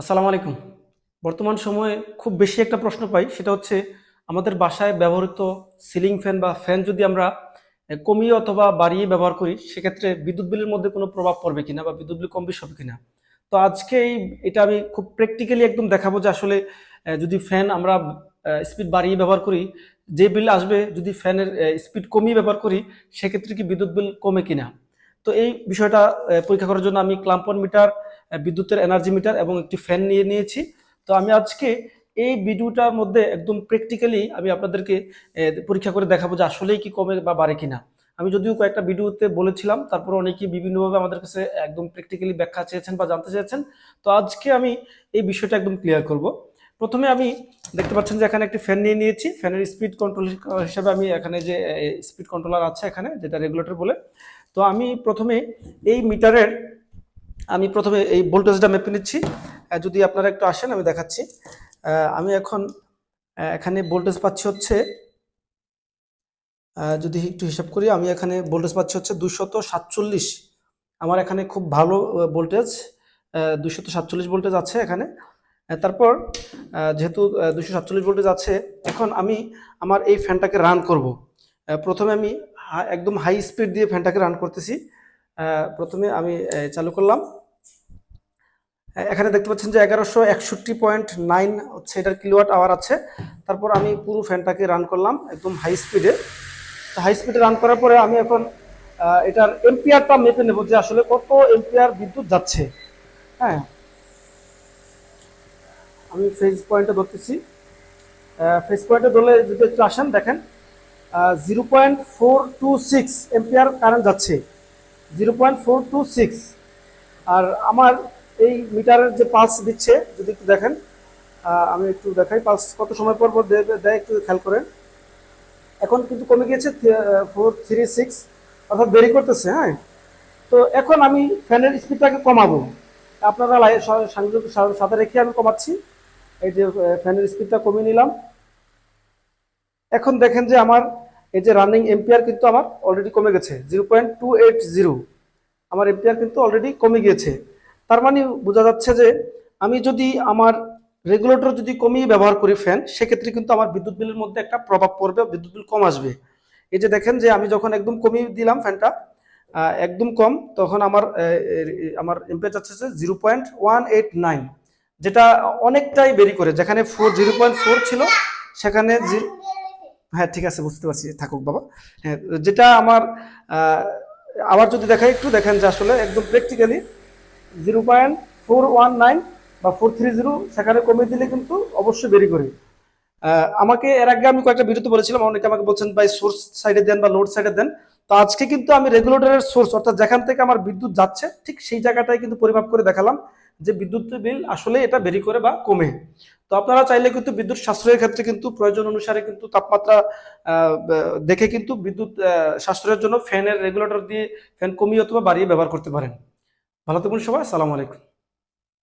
আসসালামু আলাইকুম। বর্তমান সময়ে খুব বেশি একটা প্রশ্ন পাই, সেটা হচ্ছে আমাদের বাসায় ব্যবহৃত সিলিং ফ্যান বা ফ্যান যদি আমরা কমিয়ে অথবা বাড়িয়ে ব্যবহার করি, সেক্ষেত্রে বিদ্যুৎ বিলের মধ্যে কোনো প্রভাব পড়বে কিনা বা বিদ্যুৎ বিল কম বেশি হবে কিনা? তো আজকে এই, এটা আমি খুব প্র্যাকটিক্যালি একদম দেখাবো যে আসলে যদি ফ্যান আমরা স্পিড বাড়িয়ে ব্যবহার করি, যে বিল আসবে যদি ফ্যানের স্পিড কমিয়ে ব্যবহার করি, সেক্ষেত্রে কি বিদ্যুৎ বিল কমে কিনা? তো এই বিষয়টা পরীক্ষা করার জন্য আমি ক্লাম্পন মিটার বিদ্যুতের এনার্জি মিটার এবং একটি ফ্যান নিয়ে নিয়েছি। তো আমি আজকে এই ভিডিওটার মধ্যে একদম প্র্যাকটিক্যালি আমি আপনাদেরকে পরীক্ষা করে দেখাবো যে আসলেই কি কমে বা বাড়ে কিনা। আমি যদিও কয়েকটা ভিডিওতে বলেছিলাম, তারপর অনেকেই বিভিন্নভাবে আমাদের কাছে একদম প্র্যাকটিক্যালি ব্যাখ্যা চেয়েছেন বা জানতে চেয়েছেন। তো আজকে আমি এই বিষয়টা একদম ক্লিয়ার করব। প্রথমে আমি দেখতে পাচ্ছেন যে এখানে একটি ফ্যান নিয়ে নিয়েছি। ফ্যানের স্পিড কন্ট্রোল হিসাবে আমি এখানে যে স্পিড কন্ট্রোলার আছে এখানে, যেটা রেগুলেটর বলে। তো আমি প্রথমে এই মিটারের আমি প্রথমে এই ভোল্টেজটা মেপে নিচ্ছি। যদি আপনারা একটু আসেন, আমি দেখাচ্ছি। আমি এখন এখানে ভোল্টেজ পাচ্ছি হচ্ছে যদি একটু হিসাব করি, আমি এখানে ভোল্টেজ পাচ্ছি হচ্ছে দুশত সাতচল্লিশ। আমার এখানে খুব ভালো ভোল্টেজ দুশত সাতচল্লিশ ভোল্টেজ আছে এখানে। তারপর যেহেতু দুশো সাতচল্লিশ ভোল্টেজ আছে, এখন আমি আমার এই ফ্যানটাকে রান করব। প্রথমে আমি একদম হাই স্পিড দিয়ে ফ্যানটাকে রান করতেছি। প্রথমে আমি চালু করলাম। এখানে দেখতে পাচ্ছেন যে এগারোশো একষট্টি পয়েন্ট নাইন হচ্ছে এটার কিলোয়াট আওয়ার আছে। তারপর আমি পুরো ফ্যানটাকে রান করলাম একদম হাই স্পিডে। হাই স্পিডে রান করার পরে আমি এখন এটার এম্পিয়ারটা মেপে নেব যে আসলে কত এম্পিয়ার বিদ্যুৎ যাচ্ছে। হ্যাঁ। আমি ফেজ পয়েন্টে ধরতেছি। ফেজ পয়েন্টে ধরলে যদি একটু আসেন দেখেন zero point four two six ampere current যাচ্ছে। Zero point four two six. আর আমার এই মিটারের যে পালস দিচ্ছে, যদি একটু দেখেন আমি একটু দেখাই পাস কত সময় পর পর দেয় একটু খেয়াল করেন। এখন কিন্তু কমে গিয়েছে ফোর থ্রি সিক্স অর্থাৎ দেরি করতেছে হ্যাঁ। তো এখন আমি ফ্যানের স্পিডটাকে কমাবো। আপনারা সংযোগ সাথে রেখে আমি কমাচ্ছি। এই যে ফ্যানের স্পিডটা কমিয়ে নিলাম। এখন দেখেন যে আমার এই যে রানিং এম্পিয়ার কিন্তু আমার অলরেডি কমে গেছে, zero point two eight zero. আমার এম্পিয়ার কিন্তু অলরেডি কমে গিয়েছে। তার মানে বোঝা যাচ্ছে যে আমি যদি আমার রেগুলেটর যদি কমিয়ে ব্যবহার করি ফ্যান সেক্ষেত্রে কিন্তু আমার বিদ্যুৎ বিলের মধ্যে একটা প্রভাব পড়বে, বিদ্যুৎ বিল কম আসবে। এই যে দেখেন যে আমি যখন একদম কমিয়ে দিলাম ফ্যানটা একদম কম, তখন আমার আমার এম্পিয়ার যাচ্ছে zero point one eight nine যেটা অনেকটাই বেরি করে। যেখানে ফোর জিরো পয়েন্ট ফোর ছিল, সেখানে হ্যাঁ ঠিক আছে, বুঝতে পারছি। থাকুক বাবা। হ্যাঁ যেটা আমার আবার যদি দেখাই, একটু দেখেন যে আসলে একদম practically zero four one nine বা ফোর থ্রি জিরো সেখানে কমিয়ে দিলে কিন্তু অবশ্যই বেরি করে। আমাকে এর আগে আমি কয়েকটা ভিডিওতে বলেছিলাম, অনেকে আমাকে বলছেন, ভাই সোর্স সাইডে দেন বা লোড সাইডে দেন। তো আজকে কিন্তু আমি রেগুলেটরের সোর্স অর্থাৎ যেখান থেকে আমার বিদ্যুৎ যাচ্ছে, ঠিক সেই জায়গাটাই কিন্তু পরিমাপ করে দেখালাম। যে বিদ্যুৎ বিল আসলে এটা বেরি করে বা কমে। তো আপনারা চাইলে কিন্তু বিদ্যুৎ সাশ্রয়ের ক্ষেত্রে কিন্তু প্রয়োজন অনুসারে কিন্তু তাপমাত্রা দেখে কিন্তু বিদ্যুৎ সাশ্রয়ের জন্য ফ্যানের রেগুলেটর দিয়ে ফ্যান কমিয়ে অথবা বাড়িয়ে ব্যবহার করতে পারেন। ভালো থাকুন সবাই, আসসালামু আলাইকুম।